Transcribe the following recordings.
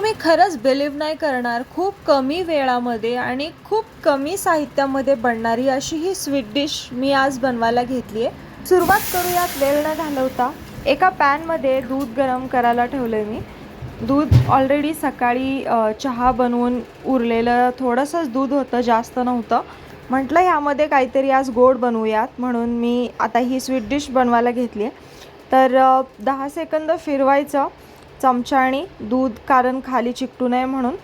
तुम्ही खरंच बिलीव्ह नाही करणार. खूप कमी वेळामध्ये आणि खूप कमी साहित्यामध्ये बनणारी अशी ही स्वीट डिश मी आज बनवायला घेतली आहे सुरुवात करूयात वेळ न घालवता. एका पॅनमध्ये दूध गरम करायला ठेवलं आहे मी. दूध ऑलरेडी सकाळी चहा बनवून उरलेलं थोडंसंच दूध होतं जास्त नव्हतं. म्हटलं ह्यामध्ये काहीतरी आज गोड बनवूयात म्हणून मी आता ही स्वीट डिश बनवायला घेतली आहे तर दहा सेकंद फिरवायचं. चमच्याने दूध कारण खाली चिकटू नये म्हणून.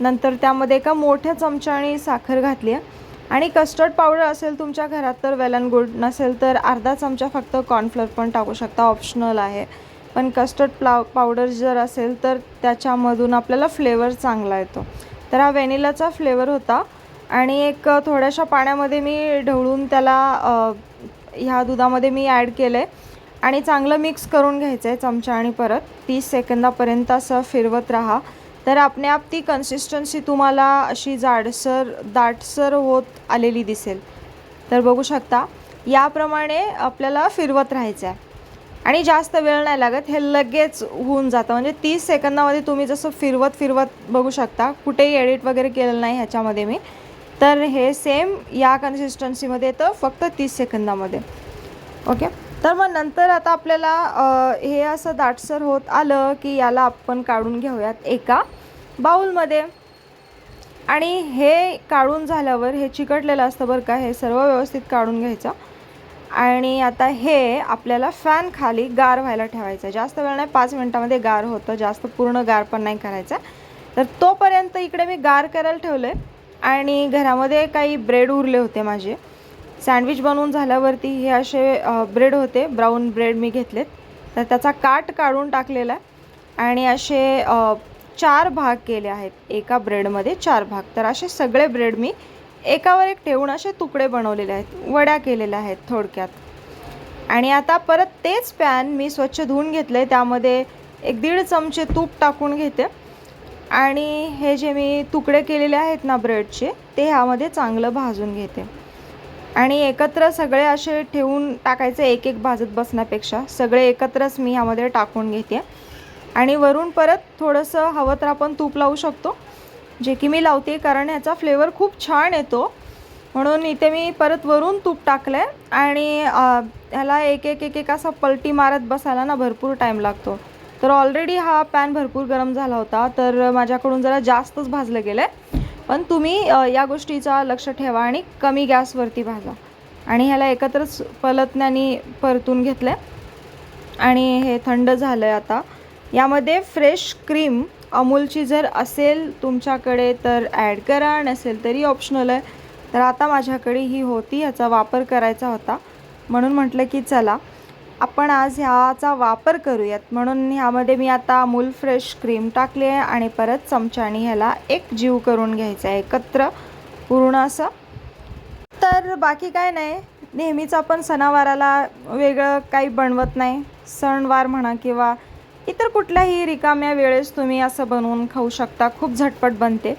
नंतर त्यामध्ये एका मोठ्या चमच्याने साखर घातली आहे. आणि कस्टर्ड पावडर असेल तुमच्या घरात तर वेल अँड गुड नसेल तर अर्धा चमचा फक्त कॉर्नफ्लोअर पण टाकू शकता. ऑप्शनल आहे. पण कस्टर्ड प्लाव पावडर जर असेल तर त्याच्यामधून आपल्याला फ्लेवर चांगला येतो. तर हा व्हॅनिलाचा फ्लेवर होता. आणि एक थोड्याशा पाण्यामध्ये मी ढवळून त्याला ह्या दुधामध्ये मी ॲड केलं आहे आणि चांगलं मिक्स करून घ्यायचं आहे चमचा आणि परत. तीस सेकंदापर्यंत असं फिरवत राहा. तर आपणे आप ती कन्सिस्टन्सी तुम्हाला अशी जाडसर दाटसर होत आलेली दिसेल. तर बघू शकता याप्रमाणे आपल्याला फिरवत राहायचं आहे आणि जास्त वेळ नाही लागत हे लगेच होऊन जातं. म्हणजे तीस सेकंदामध्ये तुम्ही जसं फिरवत फिरवत बघू शकता कुठेही एडिट वगैरे केलेलं नाही ह्याच्यामध्ये मी. तर हे सेम या कन्सिस्टन्सीमध्ये येतं फक्त तीस सेकंदामध्ये. ओके तर मग नंतर आता आपल्याला हे असं दाटसर होत आलं की याला आपण काढून घेऊयात एका बाऊलमध्ये. आणि हे काढून झाल्यावर हे चिकटलेलं असतं बरं का हे सर्व व्यवस्थित काढून घ्यायचं. आणि आता हे आपल्याला फॅन खाली गार व्हायला ठेवायचं. जास्त वेळ नाही पाच मिनटामध्ये गार होतं. जास्त पूर्ण गार पण नाही करायचं. तर तोपर्यंत इकडे मी गार करायला ठेवलं आहे आणि घरामध्ये काही ब्रेड उरले होते माझे. सँडविच बनवून झाल्यावरती हे असे ब्रेड होते. ब्राऊन ब्रेड मी घेतलेत. तर त्याचा काट काढून टाकलेला आहे. आणि असे चार भाग केले आहेत. एका ब्रेडमध्ये चार भाग. तर असे सगळे ब्रेड मी एकावर एक ठेवून असे तुकडे बनवलेले आहेत. वड्या केलेल्या आहेत थोडक्यात. आणि आता परत तेच पॅन मी स्वच्छ धुवून घेतले त्यामध्ये एक दीड चमचे तूप टाकून घेते. आणि हे जे मी तुकडे केलेले आहेत ना ब्रेडचे ते ह्यामध्ये चांगलं भाजून घेते. आणि एकत्र सगळे असे ठेवून टाकायचे एक एक भाजत बसण्यापेक्षा. सगळे एकत्रच मी ह्यामध्ये टाकून घेते. आणि वरून परत थोडंसं हवं तर आपण तूप लावू शकतो जे की मी लावते कारण ह्याचा फ्लेवर खूप छान येतो. म्हणून इथे मी परत वरून तूप टाकलं आहे आणि ह्याला एक एक एक एक असा पलटी मारत बसायला ना भरपूर टाईम लागतो. तर ऑलरेडी हा पॅन भरपूर गरम झाला होता तर माझ्याकडून जरा जास्तच भाजलं गेलं आहे पण तुम्ही या गोष्टीचा लक्ष ठेवा आणि कमी गॅसवरती भाजा. आणि ह्याला एकत्रच पलतण्याने परतून घेतलं आहे आणि हे थंड झालं आहे आता. यामध्ये फ्रेश क्रीम अमूलची जर असेल तुमच्याकडे तर ॲड करा नसेल तरी ऑप्शनल आहे. तर आता माझ्याकडे ही होती ह्याचा वापर करायचा होता. म्हणून म्हटलं की चला आपण आज ह्याचा वापर करूयात. म्हणून ह्यामध्ये मी आता अमूल फ्रेश क्रीम टाकली आहे आणि परत चमच्याने ह्याला एक जीव करून घ्यायचा आहे. एकत्र पूर्ण असं. तर बाकी काय नाही. नेहमीच आपण सणावाराला वेगळं काही बनवत नाही. सणवार म्हणा किंवा इतर कुठल्याही रिकाम्या वेळेस तुम्ही असं बनवून खाऊ शकता. खूप झटपट बनते.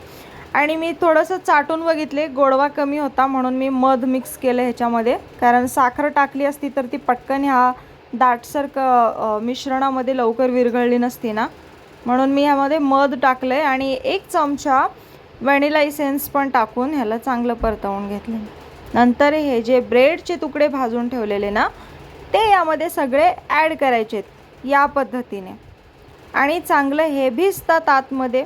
आणि मी थोडंसं चाटून बघितले. गोडवा कमी होता म्हणून मी मध मिक्स केलं ह्याच्यामध्ये. कारण साखर टाकली असती तर ती पटकन ह्या दाटसारखं मिश्रणामध्ये लवकर विरघळली नसती ना? म्हणून मी ह्यामध्ये मध टाकलं आहे आणि एक चमचा व्हॅनिला इसेन्स पण टाकून ह्याला चांगलं परतवून घेतलं. नंतर हे जे ब्रेडचे तुकडे भाजून ठेवलेले ना ते यामध्ये सगळे ॲड करायचे या पद्धतीने. आणि चांगलं हे भिजतात आतमध्ये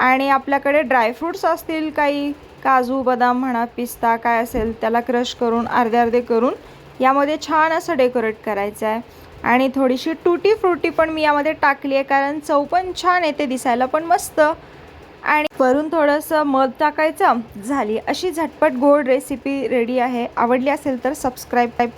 आणि आपल्याकडे ड्रायफ्रूट्स असतील काही काजू बदाम म्हणा पिस्ता काय असेल त्याला क्रश करून अर्धे अर्धे करून यामध्ये छान असं डेकोरेट करायचं आहे आणि थोडीशी टुटी फ्रुटी पण मी यामध्ये टाकली आहे कारण चव पण छान येते दिसायला पण मस्त. आणि वरून थोडंसं मध टाकायचं झाली अशी झटपट गोड रेसिपी रेडी आहे. आवडली असेल तर सबस्क्राईब टाईप